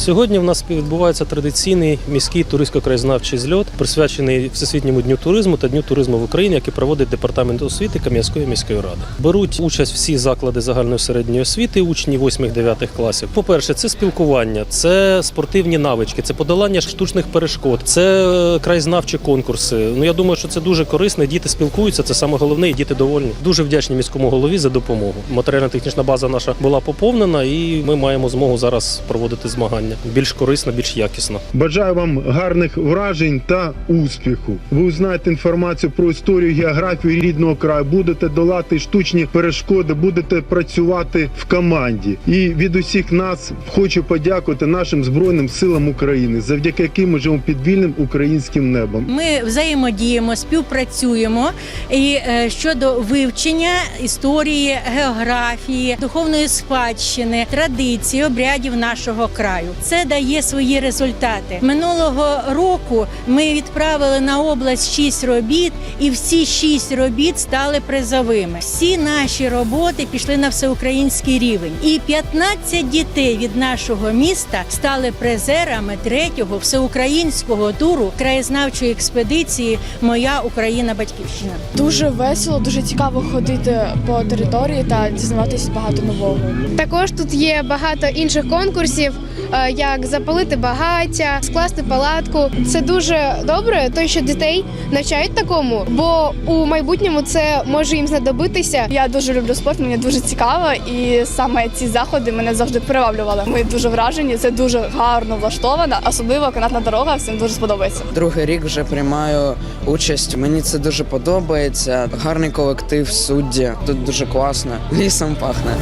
Сьогодні в нас відбувається традиційний міський туристсько-краєзнавчий зльот, присвячений Всесвітньому дню туризму та дню туризму в Україні, який проводить департамент освіти Кам'янської міської ради. Беруть участь всі заклади загальної середньої освіти, учні 8-9 класів. По-перше, це спілкування, це спортивні навички, це подолання штучних перешкод, це е, краєзнавчі конкурси. Ну я думаю, що це дуже корисно. Діти спілкуються. Це саме головне, і діти довольні. Дуже вдячні міському голові за допомогу. Матеріально-технічна база наша була поповнена, і ми маємо змогу зараз проводити змагання більш корисно, більш якісно. Бажаю вам гарних вражень та успіху. Ви узнаєте інформацію про історію, географію рідного краю, будете долати штучні перешкоди, будете працювати в команді. І від усіх нас хочу подякувати нашим збройним силам України, завдяки яким ми живемо під вільним українським небом. Ми взаємодіємо, співпрацюємо і е, щодо вивчення історії, географії, духовної спадщини, традицій, обрядів нашого краю. Це дає свої результати. Минулого року ми відправили на область шість робіт, і всі шість робіт стали призовими. Всі наші роботи пішли на всеукраїнський рівень, і 15 дітей від нашого міста стали призерами третього всеукраїнського туру краєзнавчої експедиції Моя Україна Батьківщина. Дуже весело, дуже цікаво ходити по території та дізнаватися багато нового. Також тут є багато інших конкурсів, е, як запалити багаття, скласти палатку. Це дуже добре, то що дітей навчають такому, бо у майбутньому це може їм знадобитися. Я дуже люблю спорт, мені дуже цікаво, і саме ці заходи мене завжди приваблювали. Ми дуже вражені, це дуже гарно влаштовано, особливо канатна дорога всім дуже сподобається. Другий рік вже приймаю участь. Мені це дуже подобається. Гарний колектив, судді. Тут дуже класно. Лісом пахне.